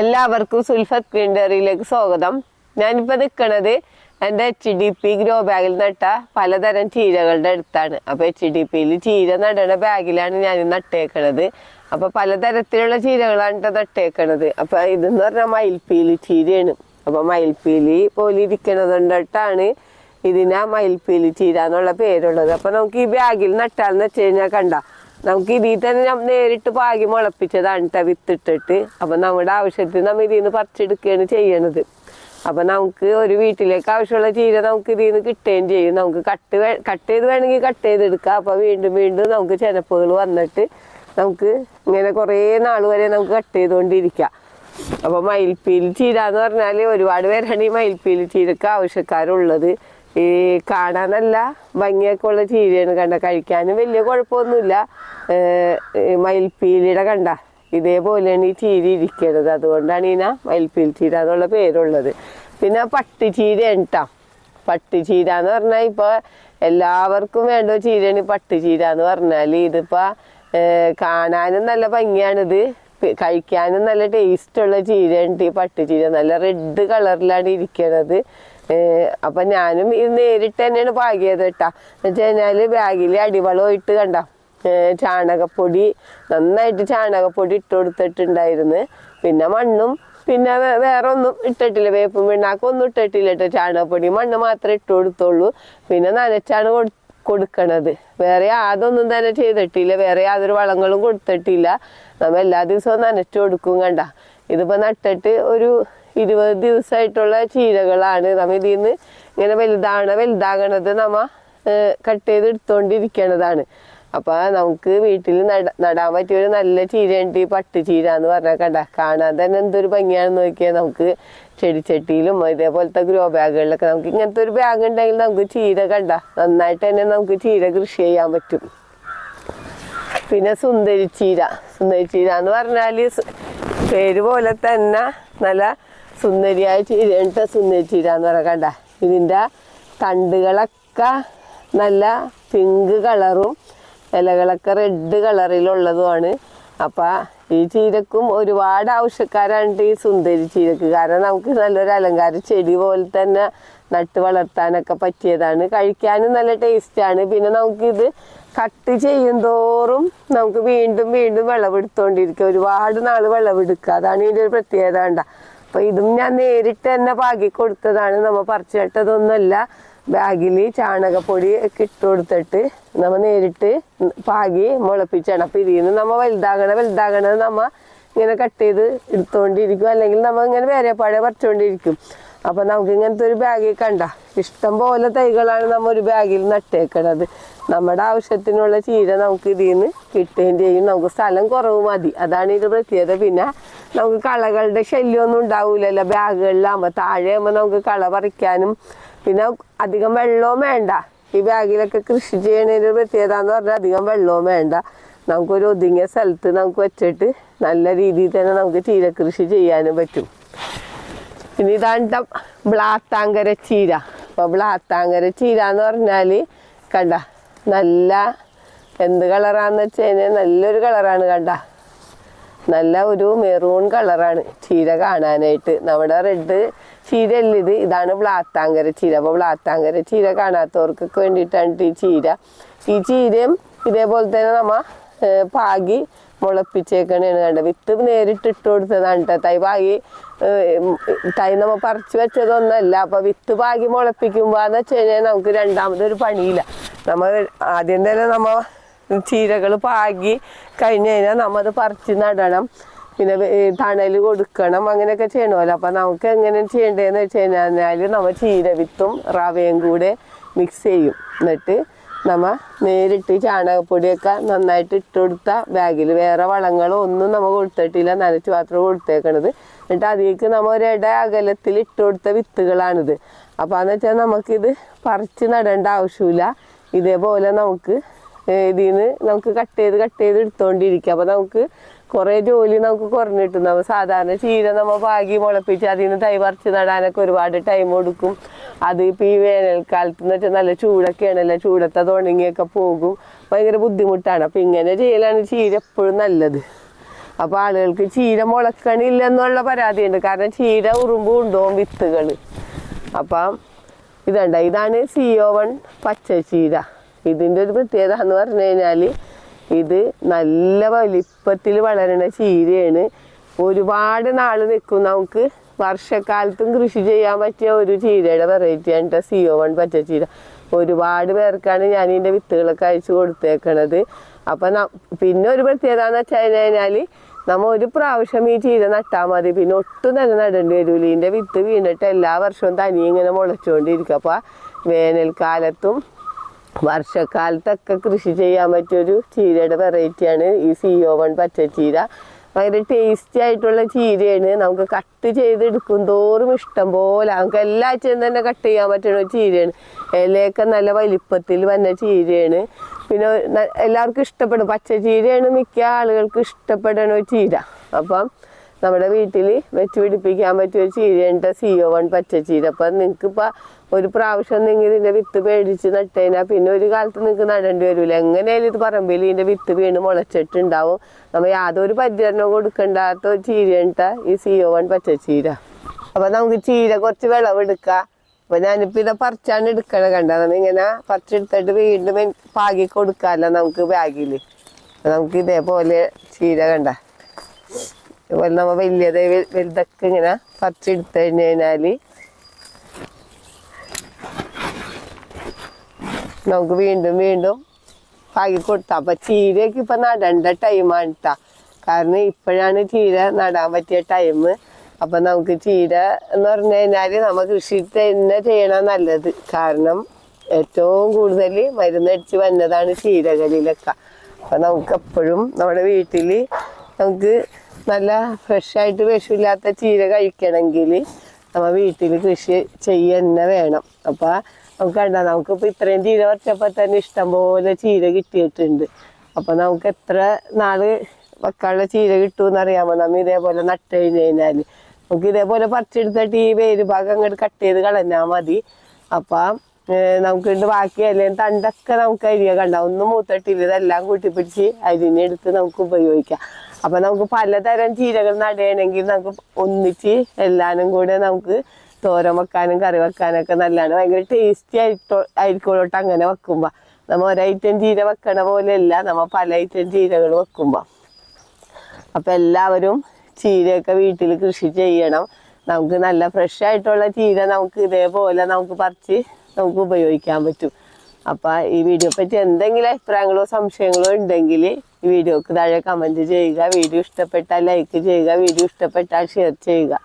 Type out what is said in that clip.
എല്ലാവർക്കും സുൽഫത്ത് ഗ്രീൻഡറിയിലേക്ക് സ്വാഗതം. ഞാനിപ്പോൾ നിൽക്കണത് എന്റെ എച്ച് ഡി പി ഗ്രോ ബാഗിൽ നട്ട പലതരം ചീരകളുടെ അടുത്താണ്. അപ്പോൾ എച്ച് ഡി പിയിൽ ചീര നടണ ബാഗിലാണ് ഞാൻ നട്ടേക്കണത്. അപ്പോൾ പലതരത്തിലുള്ള ചീരകളാണ് ട്ടോ നട്ടേക്കണത്. അപ്പോൾ ഇതെന്ന് പറഞ്ഞാൽ മയിൽപ്പീലി ചീരയാണ്. അപ്പോൾ മയിൽപ്പീലി പോലെ ഇരിക്കണത് ഇതിനാ മയിൽപ്പീലി ചീര എന്നുള്ള പേരുള്ളത്. അപ്പോൾ നമുക്ക് ഈ ബാഗിൽ നട്ടാന്ന് വെച്ച് കഴിഞ്ഞാൽ കണ്ട നമുക്ക് ഇതിൽ തന്നെ നേരിട്ട് പാകി മുളപ്പിച്ചതാണ് കേട്ടോ വിത്തിട്ടിട്ട്. അപ്പം നമ്മുടെ ആവശ്യത്തിന് നമ്മൾ ഇതിൽ നിന്ന് പറിച്ചെടുക്കുകയാണ് ചെയ്യണത്. അപ്പം നമുക്ക് ഒരു വീട്ടിലേക്ക് ആവശ്യമുള്ള ചീര നമുക്ക് ഇതിൽ നിന്ന് കിട്ടുകയും ചെയ്യും. നമുക്ക് കട്ട് കട്ട് ചെയ്ത് വേണമെങ്കിൽ കട്ട് ചെയ്തെടുക്കാം. അപ്പോൾ വീണ്ടും വീണ്ടും നമുക്ക് ചെനപ്പുകൾ വന്നിട്ട് നമുക്ക് ഇങ്ങനെ കുറേ നാൾ വരെ നമുക്ക് കട്ട് ചെയ്തുകൊണ്ടിരിക്കാം. അപ്പോൾ മയിൽപ്പീലി ചീര എന്ന് പറഞ്ഞാൽ ഒരുപാട് പേരാണ് ഈ മയിൽപ്പീലി ചീരക്ക് ആവശ്യക്കാരുള്ളത്. ഈ കാണാനല്ല ഭംഗിയൊക്കെ ഉള്ള ചീരയാണ് കണ്ട. കഴിക്കാനും വലിയ കുഴപ്പമൊന്നുമില്ല. മയിൽപ്പീലിയുടെ കണ്ട. ഇതേപോലെയാണ് ഈ ചീര ഇരിക്കുന്നത്. അതുകൊണ്ടാണ് ഇതിന മയിൽപ്പീൽ ചീര എന്നുള്ള പേരുള്ളത്. പിന്നെ പട്ടി ചീരയാണ് കേട്ടോ പട്ടുചീര എന്ന് പറഞ്ഞാൽ ഇപ്പോൾ എല്ലാവർക്കും വേണ്ട ചീരയാണ് ഈ പട്ടുചീര എന്ന് പറഞ്ഞാൽ ഇതിപ്പോൾ കാണാനും നല്ല ഭംഗിയാണിത്. കഴിക്കാനും നല്ല ടേസ്റ്റ് ടേസ്റ്റുള്ള ചീരയുണ്ട് ഈ പട്ടുചീര നല്ല റെഡ് കളറിലാണ് ഇരിക്കണത്. അപ്പൊ ഞാനും ഇത് നേരിട്ട് തന്നെയാണ് പാകിയത് കേട്ടാ എന്ന് വെച്ച് കഴിഞ്ഞാൽ ബാഗിൽ ഇട്ട് കണ്ട ചാണകപ്പൊടി നന്നായിട്ട് ചാണകപ്പൊടി ഇട്ട് കൊടുത്തിട്ടുണ്ടായിരുന്നു. പിന്നെ മണ്ണും പിന്നെ വേറെ ഒന്നും ഇട്ടിട്ടില്ല. വേപ്പും പിണ്ണാക്കും ഒന്നും ഇട്ടിട്ടില്ല കേട്ടോ ചാണകപ്പൊടി മണ്ണ് മാത്രമേ ഇട്ട് കൊടുത്തുള്ളൂ. പിന്നെ നനച്ചാണ് കൊടു കൊടുക്കണത്. വേറെ യാതൊന്നും തന്നെ ചെയ്തിട്ടില്ല. വേറെ യാതൊരു വളങ്ങളും കൊടുത്തിട്ടില്ല. നമ്മ എല്ലാ ദിവസവും നനച്ചു കൊടുക്കും കണ്ട. ഇതിപ്പോ നട്ടിട്ട് ഒരു ഇരുപത് ദിവസമായിട്ടുള്ള ചീരകളാണ് നമ്മ ഇതിൽ നിന്ന് ഇങ്ങനെ വലുതാണ് വലുതാകണത് നമ്മ കട്ട് ചെയ്ത് എടുത്തോണ്ടിരിക്കണതാണ്. അപ്പൊ നമുക്ക് വീട്ടിൽ നട നടാൻ പറ്റിയ ഒരു നല്ല ചീരയുണ്ട് ഈ പട്ട് ചീര എന്ന് പറഞ്ഞാൽ കണ്ട. കാണാൻ തന്നെ എന്തൊരു ഭംഗിയാണെന്ന് നോക്കിയാൽ നമുക്ക് ചെടിച്ചട്ടിയിലും ഇതേപോലത്തെ ഗ്രോ ബാഗുകളിലൊക്കെ നമുക്ക് ഇങ്ങനത്തെ ഒരു ബാഗ് ഉണ്ടെങ്കിൽ നമുക്ക് ചീര കണ്ട. നന്നായിട്ട് തന്നെ നമുക്ക് ചീര കൃഷി ചെയ്യാൻ പറ്റും. പിന്നെ സുന്ദരി ചീര സുന്ദരി ചീര എന്ന് പറഞ്ഞാൽ പേര് പോലെ തന്നെ നല്ല സുന്ദരിയായ ഇരട്ട സുന്ദരി ചീര എന്ന് പറയാൻ കണ്ട? ഇതിന്റെ തണ്ടുകളൊക്കെ നല്ല പിങ്ക് കളറും ഇലകളൊക്കെ റെഡ് കളറിലുള്ളതുമാണ്. അപ്പം ഈ ചീരക്കും ഒരുപാട് ആവശ്യക്കാരാണ് ഈ സുന്ദരി ചീരക്ക്. കാരണം നമുക്ക് നല്ലൊരു അലങ്കാര ചെടി പോലെ തന്നെ നട്ട് വളർത്താനൊക്കെ പറ്റിയതാണ്. കഴിക്കാനും നല്ല ടേസ്റ്റാണ്. പിന്നെ നമുക്കിത് കട്ട് ചെയ്യും തോറും നമുക്ക് വീണ്ടും വീണ്ടും വിളവെടുത്തോണ്ടിരിക്കുക. ഒരുപാട് നാൾ വിളവെടുക്കുക. അതാണ് ഇതിന്റെ ഒരു പ്രത്യേകത കണ്ട? അപ്പൊ ഇതും ഞാൻ നേരിട്ട് തന്നെ പാകി കൊടുത്തതാണ്. നമ്മ പറിച്ചു നട്ടതൊന്നുമല്ല ബാഗിൽ ചാണകപ്പൊടി ഒക്കെ ഇട്ട് കൊടുത്തിട്ട് നമ്മ നേരിട്ട് പാകി മുളപ്പിച്ചാണ്. അപ്പൊ ഇതിൽ നിന്ന് നമ്മ വലുതാകണ വലുതാകണ നമ്മ ഇങ്ങനെ കട്ട് ചെയ്ത് എടുത്തോണ്ടിരിക്കും. അല്ലെങ്കിൽ നമ്മ ഇങ്ങനെ വേറെ പാടെ പറിച്ചുകൊണ്ടിരിക്കും അപ്പൊ നമുക്ക് ഇങ്ങനത്തെ ഒരു ബാഗിൽ കണ്ട. ഇഷ്ടം പോലെ തൈകളാണ് നമ്മ ഒരു ബാഗിൽ നട്ടേക്കണത്. നമ്മുടെ ആവശ്യത്തിനുള്ള ചീര നമുക്ക് ഇതിൽ നിന്ന് കിട്ടുകയും ചെയ്യും നമുക്ക് സ്ഥലം കുറവ് മതി. അതാണ് ഇത് പ്രത്യേകത. പിന്നെ നമുക്ക് കളകളുടെ ശല്യമൊന്നും ഉണ്ടാവില്ലല്ലോ ബാഗുകളിലാകുമ്പോൾ താഴെ ആകുമ്പോൾ നമുക്ക് കള പറിക്കാനും പിന്നെ അധികം വെള്ളവും വേണ്ട. ഈ ബാഗിലൊക്കെ കൃഷി ചെയ്യണതിന്റെ പ്രത്യേകത എന്ന് പറഞ്ഞാൽ അധികം വെള്ളവും വേണ്ട. നമുക്കൊരു ഒതുങ്ങിയ സ്ഥലത്ത് നമുക്ക് വെച്ചിട്ട് നല്ല രീതിയിൽ തന്നെ നമുക്ക് ചീര കൃഷി ചെയ്യാനും പറ്റും. പിന്നെ ഇതാണ് ബ്ലാത്താങ്കര ചീര. അപ്പോൾ ബ്ലാത്താങ്കര ചീര എന്ന് പറഞ്ഞാൽ കണ്ട നല്ല എന്ത് കളറാന്ന് വെച്ച് കഴിഞ്ഞാൽ നല്ലൊരു കളറാണ് കണ്ട. നല്ല ഒരു മെറൂൺ കളറാണ് ചീര കാണാനായിട്ട്. നമ്മുടെ റെഡ് ചീരയല്ല ഇത്? ഇതാണ് ബ്ലാത്താങ്കര ചീര. അപ്പോൾ ബ്ലാത്താങ്കര ചീര കാണാത്തവർക്കൊക്കെ വേണ്ടിയിട്ടാണ് ഈ ചീര. ഈ ചീരയും ഇതേപോലെ തന്നെ നമ്മ പാകി മുളപ്പിച്ചേക്കണേണ് കണ്ട. വിത്ത് നേരിട്ട് ഇട്ട് കൊടുത്തതാണ് കേട്ടോ തൈ പാകി തൈ നമ്മ പറിച്ചു വെച്ചതൊന്നല്ല. അപ്പൊ വിത്ത് പാകി മുളപ്പിക്കുമ്പോ എന്ന് വെച്ച് കഴിഞ്ഞാൽ നമുക്ക് രണ്ടാമതൊരു പണിയില്ല. നമ്മ ആദ്യം തന്നെ നമ്മൾ ചീരകൾ പാകി കഴിഞ്ഞ് കഴിഞ്ഞാൽ നമ്മത് പറിച്ച് നടണം. പിന്നെ തണൽ കൊടുക്കണം അങ്ങനെയൊക്കെ ചെയ്യണമല്ലോ അപ്പം നമുക്ക് എങ്ങനെ ചെയ്യേണ്ടതെന്ന് വെച്ച് കഴിഞ്ഞാൽ നമ്മൾ ചീര വിത്തും റവയും കൂടെ മിക്സ് ചെയ്യും. എന്നിട്ട് നമ്മ നേരിട്ട് ചാണകപ്പൊടിയൊക്കെ നന്നായിട്ട് ഇട്ട് കൊടുത്ത ബാഗിൽ വേറെ വളങ്ങളോ ഒന്നും നമ്മൾ കൊടുത്തിട്ടില്ല. നനച്ച് മാത്രം കൊടുത്തേക്കണത്. എന്നിട്ട് അതിലേക്ക് നമ്മ ഒരിട അകലത്തിൽ ഇട്ട് കൊടുത്ത വിത്തുകളാണിത്. അപ്പോൾ എന്ന് വെച്ചാൽ നമുക്കിത് പറിച്ച് നടേണ്ട ആവശ്യമില്ല. ഇതേപോലെ നമുക്ക് ഇതിൽ നിന്ന് നമുക്ക് കട്ട് ചെയ്ത് കട്ട് ചെയ്ത് എടുത്തോണ്ടിരിക്കുക അപ്പോൾ നമുക്ക് കുറേ ജോലി നമുക്ക് കുറഞ്ഞിട്ടുണ്ട് നമ്മൾ സാധാരണ ചീര നമ്മൾ പാകി മുളപ്പിച്ച് അതിൽ നിന്ന് തൈ പറിച്ച് നടാനൊക്കെ ഒരുപാട് ടൈം കൊടുക്കും അത് ഇപ്പോൾ ഈ വേനൽക്കാലത്ത് എന്ന് വെച്ചാൽ നല്ല ചൂടൊക്കെയാണല്ലോ ഉണങ്ങിയൊക്കെ പോകും. ഭയങ്കര ബുദ്ധിമുട്ടാണ്. അപ്പം ഇങ്ങനെ ചെയ്യലാണ് ചീര എപ്പോഴും നല്ലത്. അപ്പൊ ആളുകൾക്ക് ചീര മുളക്കണില്ല എന്നുള്ള പരാതിയുണ്ട്. കാരണം ചീര ഉറുമ്പ് കൊണ്ടുപോകും വിത്തുകൾ അപ്പം ഇതണ്ട ഇതാണ് സി ഒ വൺ പച്ച ചീര ഇതിന്റെ ഒരു പ്രത്യേകത എന്ന് പറഞ്ഞു കഴിഞ്ഞാൽ ഇത് നല്ല വലിപ്പത്തിൽ വളരുന്ന ചീരയാണ്. ഒരുപാട് നാൾ നിൽക്കും നമുക്ക് വർഷക്കാലത്തും കൃഷി ചെയ്യാൻ പറ്റിയ ഒരു ചീരയുടെ വെറൈറ്റിയാണ് കേട്ടോ സി ഒ വൺ പച്ച ചീര ഒരുപാട് പേർക്കാണ് ഞാൻ ഇതിന്റെ വിത്തുകളൊക്കെ അയച്ചു കൊടുത്തേക്കണത്. അപ്പം പിന്നെ ഒരു പ്രത്യേകത എന്ന് വെച്ച് കഴിഞ്ഞാൽ നമ്മ ഒരു പ്രാവശ്യം ഈ ചീര നട്ടാൽ മതി. പിന്നെ ഒട്ടും തന്നെ നടേണ്ടി വരൂല. ഇതിന്റെ വിത്ത് വീണിട്ട് എല്ലാ വർഷവും തനി ഇങ്ങനെ മുളച്ചുകൊണ്ടിരിക്കും അപ്പോൾ വേനൽക്കാലത്തും വർഷക്കാലത്തൊക്കെ കൃഷി ചെയ്യാൻ പറ്റിയൊരു ചീരയുടെ വെറൈറ്റിയാണ് ഈ സിഒ വൺ പച്ചച്ചീര. ഭയങ്കര ടേസ്റ്റി ആയിട്ടുള്ള ചീരയാണ്. നമുക്ക് കട്ട് ചെയ്തെടുക്കും തോറും ഇഷ്ടം പോലെ നമുക്ക് എല്ലാ ആഴ്ചയും തന്നെ കട്ട് ചെയ്യാൻ പറ്റുന്ന ചീരയാണ്. ഇലയൊക്കെ നല്ല വലിപ്പത്തിൽ വന്ന ചീരയാണ്. പിന്നെ എല്ലാവർക്കും ഇഷ്ടപ്പെടും. പച്ച ചീരയാണ് മിക്ക ആളുകൾക്ക് ഇഷ്ടപ്പെടുന്ന ചീര. അപ്പം നമ്മുടെ വീട്ടിൽ വെച്ച് പിടിപ്പിക്കാൻ പറ്റിയ ചീരയുണ്ട് സിഒ വൺ പച്ച ചീര. അപ്പം നിങ്ങൾക്ക് ഇപ്പൊ ഒരു പ്രാവശ്യം നിങ്ങൾ ഇതിന്റെ വിത്ത് മേടിച്ച് നട്ടുകഴിഞ്ഞാൽ പിന്നെ ഒരു കാലത്ത് നിങ്ങൾക്ക് നടേണ്ടി വരില്ല എങ്ങനെയാലും ഇത് പറമ്പിൽ ഇതിന്റെ വിത്ത് വീണ് മുളച്ചിട്ടുണ്ടാവും. നമ്മൾ യാതൊരു പരിചരണവും കൊടുക്കണ്ടാത്ത ഒരു ചീരയുണ്ട ഈ സിഒ വൺ പച്ച ചീര. അപ്പം നമുക്ക് ചീര കുറച്ച് വിളവെടുക്കാം അപ്പൊ ഞാനിപ്പോ ഇത് പറിച്ചാണ് എടുക്കണ കണ്ട? ഇങ്ങനെ പറിച്ചെടുത്തിട്ട് വീണ്ടും പാകി കൊടുക്കാമല്ലോ നമുക്ക് ബാഗിൽ നമുക്ക് ഇതേപോലെ ചീര കണ്ട. ഇതുപോലെ നമ്മ വലിയത് വലുതൊക്കെ ഇങ്ങനെ പറിച്ചെടുത്തു കഴിഞ്ഞു കഴിഞ്ഞാൽ നമുക്ക് വീണ്ടും വീണ്ടും പാകി കൊടുത്താ. അപ്പൊ ചീരയൊക്കെ ഇപ്പൊ നടേണ്ട ടൈമാണ് കാരണം ഇപ്പോഴാണ് ചീര നടാൻ പറ്റിയ ടൈം അപ്പൊ നമുക്ക് ചീര എന്ന് പറഞ്ഞു കഴിഞ്ഞാൽ നമ്മ കൃഷി തന്നെ ചെയ്യണം നല്ലത്. കാരണം ഏറ്റവും കൂടുതൽ മരുന്നടിച്ച് വന്നതാണ് ചീരകളിലൊക്കെ അപ്പൊ നമുക്ക് എപ്പോഴും നമ്മുടെ വീട്ടിൽ നമുക്ക് നല്ല ഫ്രഷ് ആയിട്ട് വിഷമില്ലാത്ത ചീര കഴിക്കണമെങ്കിൽ നമ്മൾ വീട്ടിൽ കൃഷി ചെയ്യുക വേണം. അപ്പൊ നമുക്ക് കണ്ട നമുക്കിപ്പോ ഇത്രയും ചീര പറിച്ചപ്പോ തന്നെ ഇഷ്ടംപോലെ ചീര കിട്ടിയിട്ടുണ്ട്. അപ്പൊ നമുക്ക് എത്ര നാൾ വെക്കാനുള്ള ചീര കിട്ടുമെന്ന് അറിയാമോ നമ്മ ഇതേപോലെ നട്ട് കഴിഞ്ഞ് കഴിഞ്ഞാൽ നമുക്ക് ഇതേപോലെ പറിച്ചെടുത്തിട്ട് ഈ വേര് ഭാഗം അങ്ങോട്ട് കട്ട് ചെയ്ത് കളഞ്ഞാൽ മതി. അപ്പം നമുക്ക് ഉണ്ട് ബാക്കി അല്ലെങ്കിൽ തണ്ടൊക്കെ നമുക്ക് അരിയ കണ്ട. ഒന്നും മൂത്തട്ടില്ല ഇതെല്ലാം കൂട്ടിപ്പിടിച്ച് അരിഞ്ഞെടുത്ത് നമുക്ക് ഉപയോഗിക്കാം. അപ്പൊ നമുക്ക് പലതരം ചീരകൾ നടയണമെങ്കിൽ നമുക്ക് ഒന്നിച്ച് എല്ലാനും കൂടെ നമുക്ക് തോരൻ വെക്കാനും കറി വെക്കാനൊക്കെ നല്ലതാണ്. ഭയങ്കര ടേസ്റ്റി ആയിട്ടോ ആയിരിക്കോട്ട് അങ്ങനെ വെക്കുമ്പോ. നമ്മ ഒരൈറ്റം ചീര വെക്കണ പോലെയല്ല നമ്മ പല ഐറ്റം ചീരകൾ വെക്കുമ്പോ. അപ്പൊ എല്ലാവരും ചീരയൊക്കെ വീട്ടിൽ കൃഷി ചെയ്യണം. നമുക്ക് നല്ല ഫ്രഷ് ആയിട്ടുള്ള ചീര നമുക്ക് ഇതേപോലെ നമുക്ക് പറിച്ച് നമുക്ക് ഉപയോഗിക്കാൻ പറ്റും. അപ്പൊ ഈ വീഡിയോ പറ്റി എന്തെങ്കിലും അഭിപ്രായങ്ങളോ സംശയങ്ങളോ ഉണ്ടെങ്കിൽ ഈ വീഡിയോക്ക് താഴെ കമന്റ് ചെയ്യുക. വീഡിയോ ഇഷ്ടപ്പെട്ടാൽ ലൈക്ക് ചെയ്യുക. വീഡിയോ ഇഷ്ടപ്പെട്ടാൽ ഷെയർ ചെയ്യുക.